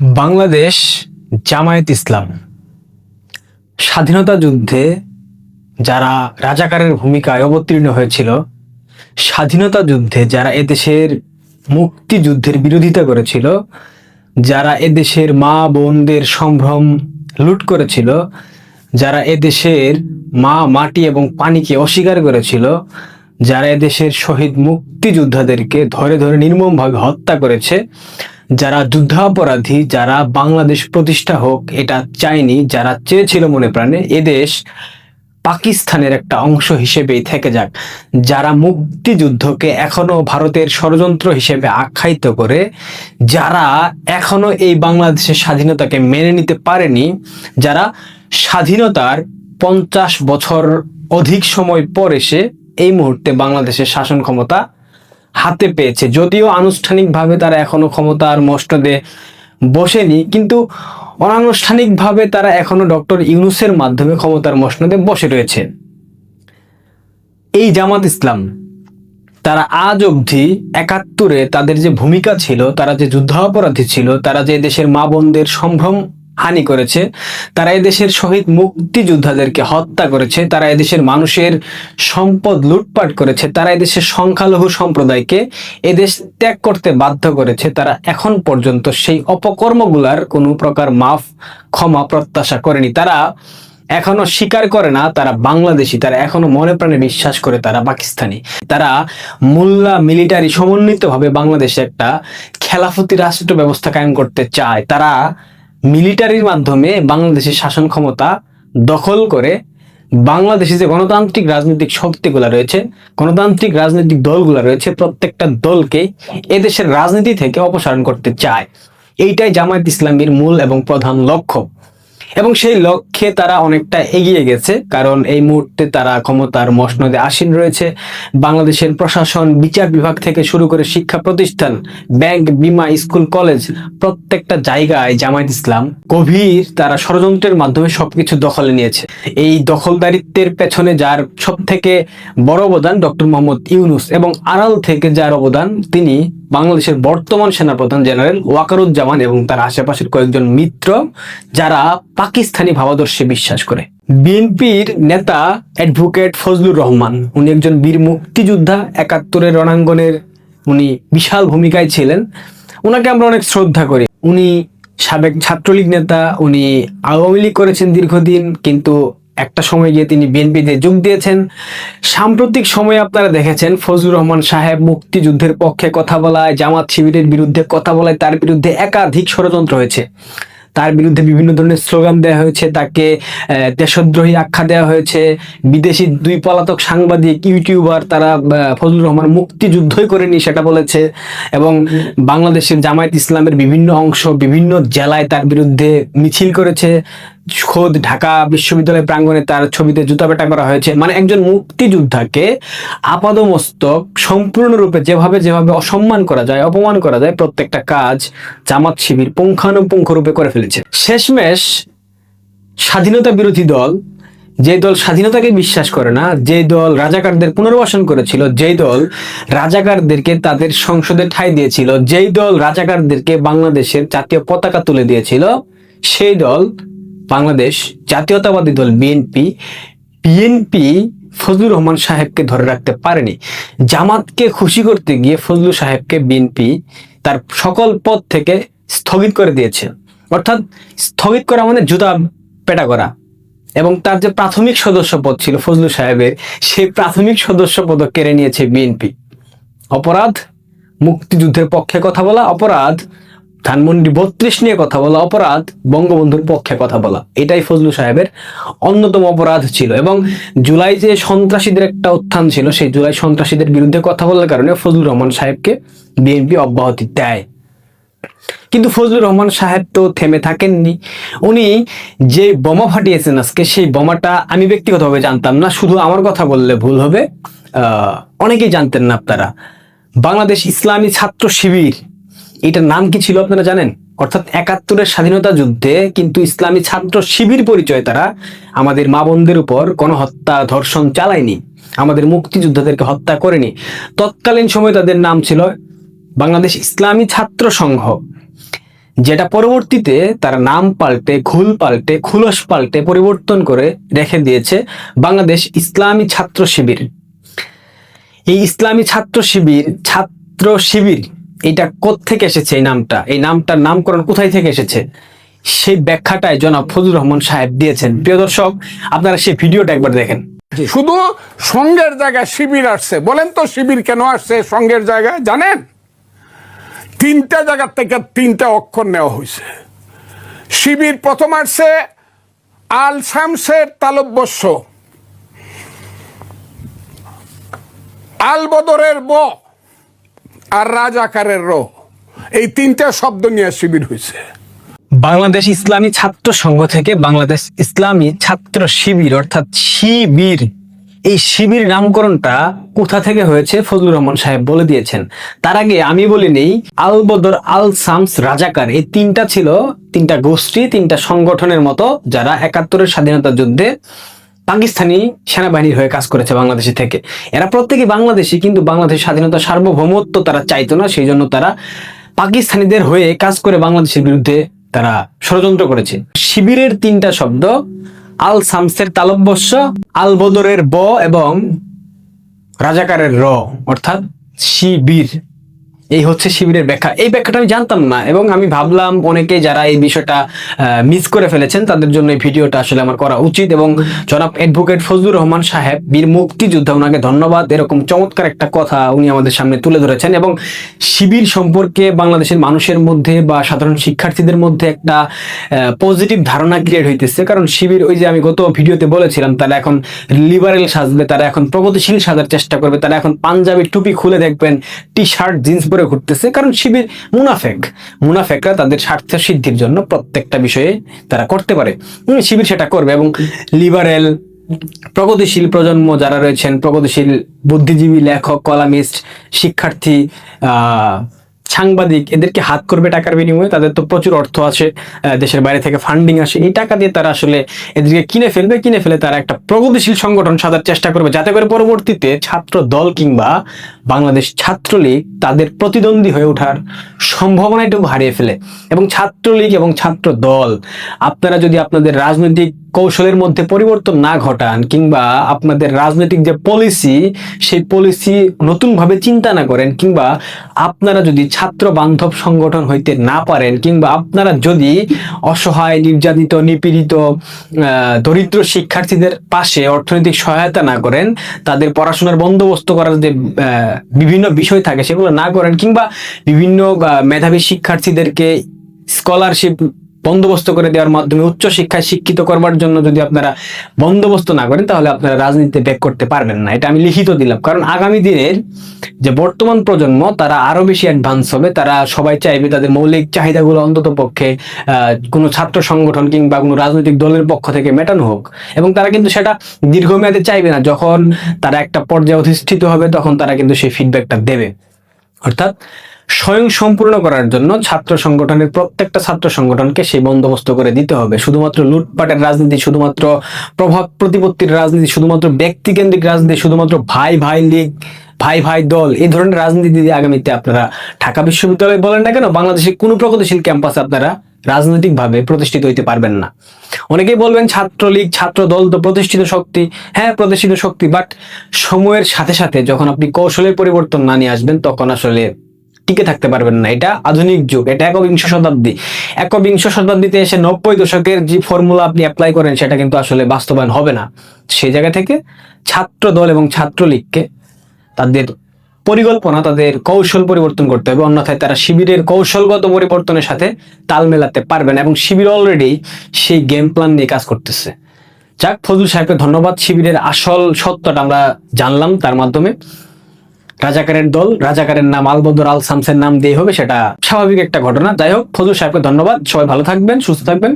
বাংলাদেশ জামায়াত ইসলাম। স্বাধীনতা যুদ্ধে যারা রাজাকারের ভূমিকায় অবতীর্ণ হয়েছিল, স্বাধীনতা যুদ্ধে যারা এদেশের মুক্তিযুদ্ধের বিরোধিতা করেছিল, যারা এদেশের মা বোনদের সম্ভ্রম লুট করেছিল, যারা এদেশের মা মাটি এবং পানিকে অস্বীকার করেছিল, যারা এদেশের শহীদ মুক্তিযোদ্ধাদেরকে ধরে ধরে নির্মমভাবে হত্যা করেছে যারা যুদ্ধাপরাধী, যারা বাংলাদেশ প্রতিষ্ঠা হোক, এটা চায়নি, যারা চেয়েছিল মনে প্রাণে এদেশ পাকিস্তানের একটা অংশ হিসেবেই থেকে যাক। যারা মুক্তিযুদ্ধকে এখনও ভারতের ষড়যন্ত্র হিসেবে আখ্যায়িত করে, যারা এখনও এই বাংলাদেশের স্বাধীনতাকে মেনে নিতে পারেনি, যারা স্বাধীনতার পঞ্চাশ বছর অধিক সময় পর এসে এই মুহূর্তে বাংলাদেশের শাসন ক্ষমতা হাতে পেয়েছে। যদিও আনুষ্ঠানিকভাবে তারা এখনও ক্ষমতার মসনদে বসেনি, কিন্তু অনানুষ্ঠানিকভাবে তারা এখনও ডক্টর ইউনুসের মাধ্যমে ক্ষমতার মসনদে বসে রয়েছে। এই জামাত ইসলাম, তারা আজ অবধি একাত্তরে তাদের যে ভূমিকা ছিল, তারা যে যুদ্ধাপরাধী ছিল, তারা যে দেশের মা বোনদের সম্ভ্রম হানি করেছে, তারা এদেশের শহীদ মুক্তিযোদ্ধাদেরকে হত্যা করেছে, তারা এদেশের মানুষের সম্পদ লুটপাট করেছে, তারা এদেশের সংখ্যালঘু সম্প্রদায়কে এদেশ ত্যাগ করতে বাধ্য করেছে, তারা এখন পর্যন্ত সেই অপকর্মগুলার কোনো প্রকার মাফ, ক্ষমা, প্রত্যাশা করেনি। তারা এখনও স্বীকার করে না, তারা বাংলাদেশি, তারা এখনও মনে প্রাণে বিশ্বাস করে তারা পাকিস্তানি। তারা মোল্লা মিলিটারি সমন্বিতভাবে বাংলাদেশে একটা খেলাফতি রাষ্ট্র ব্যবস্থা কায়েম করতে চায়। তারা মিলিটারির মাধ্যমে বাংলাদেশের শাসন ক্ষমতা দখল করে বাংলাদেশে যে গণতান্ত্রিক রাজনৈতিক শক্তিগুলো রয়েছে, গণতান্ত্রিক রাজনৈতিক দলগুলো রয়েছে, প্রত্যেকটা দলকে এদেশের রাজনীতি থেকে অপসারণ করতে চায়। এইটাই জামায়াত ইসলামীর মূল এবং প্রধান লক্ষ্য। এবং সেই লক্ষ্যে তারা অনেকটা এগিয়ে গেছে, কারণ এই মুহূর্তে তারা ক্ষমতার মসনদে আসীন রয়েছে। বাংলাদেশের প্রশাসন, বিচার বিভাগ থেকে শুরু করে শিক্ষা প্রতিষ্ঠান, ব্যাংক, বিমা, স্কুল, কলেজ, প্রত্যেকটা জায়গায় জামায়াত ইসলাম গভীর তারা ষড়যন্ত্রের মাধ্যমে সবকিছু দখলে নিয়েছে। এই দখলদারিত্বের পেছনে যার সব থেকে বড় অবদান ডক্টর মোহাম্মদ ইউনুস এবং আড়াল থেকে যার অবদান তিনি বাংলাদেশের বর্তমান সেনাপ্রধান জেনারেল ওয়াকারুজ্জামান এবং তার আশেপাশের কয়েকজন মিত্র যারা পাকিস্তানি ভাবাদর্শে বিশ্বাস করে। বিএনপির নেতা অ্যাডভোকেট ফজলুর রহমান, উনি একজন বীর মুক্তিযোদ্ধা, একাত্তরের রণাঙ্গনের উনি বিশাল ভূমিকায় ছিলেন। ওনাকে আমরা অনেক শ্রদ্ধা করি। উনি সাবেক ছাত্রলীগ নেতা, উনি আওয়ামী লীগ করেছেন দীর্ঘদিন, কিন্তু একটা সময় গিয়ে তিনি বিএনপিতে যোগ দিয়েছেন। সাম্প্রতিক সময়ে আপনারা দেখেছেন, ফজলুর রহমান সাহেব মুক্তিযুদ্ধের পক্ষে কথা বলায়, জামাত শিবিরের বিরুদ্ধে কথা বলায়, তার বিরুদ্ধে একাধিক ষড়যন্ত্র হয়েছে। তার বিরুদ্ধে বিভিন্ন ধরনের স্লোগান দেওয়া হয়েছে, তাকে দেশদ্রোহী আখ্যা দেওয়া হয়েছে। বিদেশি দুই পলাতক সাংবাদিক, ইউটিউবার তারা ফজলুর রহমান মুক্তিযুদ্ধই করেনি সেটা বলেছে এবং বাংলাদেশের জামায়াত ইসলামের বিভিন্ন অংশ বিভিন্ন জেলায় তার বিরুদ্ধে মিছিল করেছে। খোদ ঢাকা বিশ্ববিদ্যালয় প্রাঙ্গণে তার ছবিতে জুতাপেটা করা হয়েছে। মানে একজন মুক্তিযোদ্ধাকে আপাদমস্তক সম্পূর্ণরূপে যেভাবে যেভাবে অসম্মান করা যায়, অপমান করা যায়, প্রত্যেকটা কাজ জামাত শিবির পুঙ্খানুপুঙ্খ রূপে করে ফেলেছে। শেষমেশ স্বাধীনতা বিরোধী দল, যে দল স্বাধীনতাকে বিশ্বাস করে না, যে দল রাজাকারদের পুনর্বাসন করেছিল যেই দল রাজাকারদেরকে তাদের সংসদে ঠাঁই দিয়েছিল, যেই দল রাজাকারদেরকে বাংলাদেশের জাতীয় পতাকা তুলে দিয়েছিল, সেই দল বাংলাদেশ জাতীয়তাবাদী দল বিএনপি বিএনপি ফজলুর রহমান সাহেবকে ধরে রাখতে পারেনি। জামাতকে খুশি করতে গিয়ে ফজলু সাহেবকে বিএনপি তার সকল পদ থেকে স্থগিত করে দিয়েছে। অর্থাৎ স্থগিত করা মানে জুতা পেটা করা। এবং তার যে প্রাথমিক সদস্য পদ ছিল ফজলু সাহেবের, সেই প্রাথমিক সদস্য পদ কেড়ে নিয়েছে বিএনপি। অপরাধ, মুক্তিযুদ্ধের পক্ষে কথা বলা, অপরাধ ধানমন্ডি বত্রিশ নিয়ে কথা বলা অপরাধ বঙ্গবন্ধুর পক্ষে কথা বলা। এটাই ফজলু সাহেবের অন্যতম অপরাধ ছিল এবং জুলাই যে সন্ত্রাসীদের একটা উত্থান ছিল সেই জুলাই সন্ত্রাসীদের বিরুদ্ধে কথা বলার কারণে ফজলুর রহমান সাহেবকে বিএনপি অব্যাহতি দেয়। কিন্তু ফজলুর রহমান সাহেব তো থেমে থাকেননি। উনি যে বোমা ফাটিয়েছেন আজকে সেই বোমাটা আমি ব্যক্তিগতভাবে জানতাম না শুধু আমার কথা বললে ভুল হবে। আহ, অনেকেই জানতেন না আপনারা। বাংলাদেশ ইসলামী ছাত্র শিবির এটার নাম কি ছিল আপনারা জানেন? অর্থাৎ একাত্তরের স্বাধীনতা যুদ্ধে কিন্তু ইসলামী ছাত্র শিবির পরিচয় তারা আমাদের মা বোনদের উপর কোনো হত্যা ধর্ষণ চালায়নি। আমাদের মুক্তিযোদ্ধাদেরকে হত্যা করেনি। তৎকালীন সময় তাদের নাম ছিল বাংলাদেশ ইসলামী ছাত্র সংঘ। যেটা পরবর্তীতে তারা নাম পাল্টে, ঘুল পাল্টে, খুলস পাল্টে পরিবর্তন করে রেখে দিয়েছে বাংলাদেশ ইসলামী ছাত্র শিবির। এই ইসলামী ছাত্র শিবির ছাত্র শিবির এটা থেকে এসেছে এই নামটা? এই নামটার নামকরণ কোথায় থেকে এসেছে? সেই ব্যাখ্যাটাই জনাব ফজলুর রহমান সাহেব দিয়েছেন। প্রিয় দর্শক, আপনারা সেই ভিডিওটা একবার দেখেন। শুধু সঙ্গের জায়গায় শিবির আসছে। বলেন তো শিবির কেন আসছে সঙ্গের জায়গায়, জানেন? তিনটা জায়গার থেকে তিনটা অক্ষর নেওয়া হয়েছে। শিবির প্রথম আসছে আল শামসের তালব্যস্য আল বদরের ব। আর রাজাকারের র। এই তিনটা শব্দ নিয়ে শিবির হয়েছে। বাংলাদেশ ইসলামী ছাত্র সংঘ থেকে বাংলাদেশ ইসলামী ছাত্র শিবির, অর্থাৎ শিবির। এই শিবির নামকরণটা কোথা থেকে হয়েছে ফজলুর রহমান সাহেব বলে দিয়েছেন। তার আগে আমি বলে নেই, আল বদর আল সামস রাজাকার। এই তিনটা ছিল, তিনটা গোষ্ঠী, তিনটা সংগঠনের মতো, যারা একাত্তরের স্বাধীনতা যুদ্ধে পাকিস্তানি সেনাবাহিনীর হয়ে কাজ করেছে বাংলাদেশে থেকে। এরা প্রত্যেকে বাংলাদেশি, কিন্তু বাংলাদেশ স্বাধীনতা সার্বভৌমত্ব তারা চাইতো না, সেই জন্য তারা পাকিস্তানিদের হয়ে কাজ করে বাংলাদেশের বিরুদ্ধে তারা ষড়যন্ত্র করেছে। শিবিরের তিনটা শব্দ, আল সামসের তালব্যস্য আল বদরের ব এবং রাজাকারের র, অর্থাৎ শিবির। এই হচ্ছে শিবিরের ব্যাখ্যা। এই ব্যাখ্যাটা আমি জানতাম না এবং আমি ভাবলাম অনেকে যারা এই বিষয়টা মিস করে ফেলেছেন, তাদের জন্য এই ভিডিওটা আসলে আমার করা উচিত এবং জনাব অ্যাডভোকেট ফজলুর রহমান সাহেব, বীর মুক্তিযোদ্ধা, ওনাকে ধন্যবাদ। এরকম চমৎকার একটা কথা উনি আমাদের সামনে তুলে ধরেছেন এবং শিবির সম্পর্কে বাংলাদেশের মানুষের মধ্যে বা সাধারণ শিক্ষার্থীদের মধ্যে একটা পজিটিভ ধারণা ক্রিয়েট হইতেছে। কারণ শিবির ওই যে আমি গত ভিডিওতে বলেছিলাম, তারা এখন লিবারেল সাজবে, তারা এখন প্রগতিশীল সাজার চেষ্টা করবে, তারা এখন পাঞ্জাবি টুপি খুলে দেখবেন টি শার্ট জিন্স পরে ঘুরতেছে, কারণ শিবির মুনাফেক। মুনাফেকরা তাদের স্বার্থ সিদ্ধির জন্য প্রত্যেকটা বিষয়ে তারা করতে পারে। শিবির সেটা করবে এবং লিবারেল, প্রগতিশীল প্রজন্ম যারা রয়েছেন, প্রগতিশীল বুদ্ধিজীবী লেখক, কলামিস্ট, শিক্ষার্থী সাংবাদিক এদেরকে হাত করবে টাকার বিনিময়ে, তাদের তো প্রচুর অর্থ আছে দেশের বাইরে থেকে ফান্ডিং আসে, এই টাকা দিয়ে তারা আসলে এদেরকে কিনে ফেলবে, কিনে ফেলে তারা একটা প্রগতিশীল সংগঠন সাজার চেষ্টা করবে, যাতে করে পরবর্তীতে ছাত্র দল কিংবা বাংলাদেশ ছাত্রলীগ তাদের প্রতিদ্বন্দ্বী হয়ে ওঠার সম্ভাবনাটাও হারিয়ে ফেলে। এবং ছাত্রলীগ এবং ছাত্র দল, আপনারা যদি আপনাদের রাজনৈতিক কৌশলের মধ্যে পরিবর্তন না ঘটান কিংবা আপনাদের রাজনৈতিক যে পলিসি সেই পলিসি নতুনভাবে চিন্তা না করেন কিংবা আপনারা যদি ছাত্র বান্ধব সংগঠন হইতে না পারেন কিংবা আপনারা যদি অসহায়, নির্যাতিত, নিপীড়িত দরিদ্র শিক্ষার্থীদের পাশে অর্থনৈতিক সহায়তা না করেন, তাদের পড়াশোনার বন্দোবস্ত করার যে বিভিন্ন বিষয় থাকে সেগুলো না করেন কিংবা বিভিন্ন মেধাবী শিক্ষার্থীদেরকে স্কলারশিপ বন্দোবস্ত করে দেওয়ার মাধ্যমে উচ্চ শিক্ষায় শিক্ষিত করবার জন্য যদি আপনারা বন্দোবস্ত না করেন, তাহলে আপনারা রাজনীতিতে ব্যাক করতে পারবেন না। এটা আমি লিখিত দিলাম। কারণ আগামী দিনের যে বর্তমান প্রজন্ম, তারা আরও বেশি অ্যাডভান্স হবে। তারা সবাই চাইবে তাদের মৌলিক চাহিদাগুলো অন্তত পক্ষে কোনো ছাত্র সংগঠন কিংবা কোনো রাজনৈতিক দলের পক্ষ থেকে মেটানো হোক। এবং তারা কিন্তু সেটা দীর্ঘমেয়াদে চাইবে না। যখন তারা একটা পর্যায়ে অধিষ্ঠিত হবে, তখন তারা কিন্তু সেই ফিডব্যাকটা দেবে। অর্থাৎ স্বয়ং সম্পূর্ণ করার জন্য ছাত্র সংগঠনের প্রত্যেকটা ছাত্র সংগঠনকে সেই বন্দোবস্ত করে দিতে হবে। শুধুমাত্র লুটপাটের রাজনীতি, শুধুমাত্র প্রভাব প্রতিপত্তির রাজনীতি, শুধুমাত্র ব্যক্তিকেন্দ্রিক রাজনীতি, শুধুমাত্র ভাই ভাই লীগ, ভাই ভাই দল, এই ধরনের রাজনীতি দিয়ে আগামীতে আপনারা ঢাকা বিশ্ববিদ্যালয় বলেন না কেন বাংলাদেশের কোনো প্রগতিশীল ক্যাম্পাসে আপনারা রাজনৈতিকভাবে প্রতিষ্ঠিত হইতে পারবেন না। অনেকেই বলবেন ছাত্রলীগ ছাত্র দল তো প্রতিষ্ঠিত শক্তি। হ্যাঁ প্রতিষ্ঠিত শক্তি বাট সময়ের সাথে সাথে যখন আপনি কৌশলের পরিবর্তন না নিয়ে আসবেন, তখন আসলে টিকে থাকতে পারবেন না। এটা আধুনিক যুগ, এটা একবিংশ শতাব্দী। একবিংশ শতাব্দীতে এসে নব্বই দশকের যে ফর্মুলা আপনি অ্যাপ্লাই করেন, সেটা কিন্তু আসলে বাস্তবায়ন হবে না। সেই জায়গা থেকে ছাত্র দল এবং ছাত্রলীগকে তাদের পরিকল্পনা, তাদের কৌশল পরিবর্তন করতে হবে। অন্যথায় তারা শিবিরের কৌশলগত পরিবর্তনের সাথে তাল মেলাতে পারবে না এবং শিবির অলরেডি সেই গেম প্ল্যান নিয়ে কাজ করতেছে। যাক ফজল সাহেবকে ধন্যবাদ। শিবিরের আসল সত্যটা আমরা জানলাম, তার মাধ্যমে। রাজাকারের দল, রাজাকারের নাম আলবদর আল সামসের নাম দিয়ে হবে সেটা স্বাভাবিক একটা ঘটনা। যাই হোক ফজুর সাহেবকে ধন্যবাদ। সবাই ভালো থাকবেন, সুস্থ থাকবেন।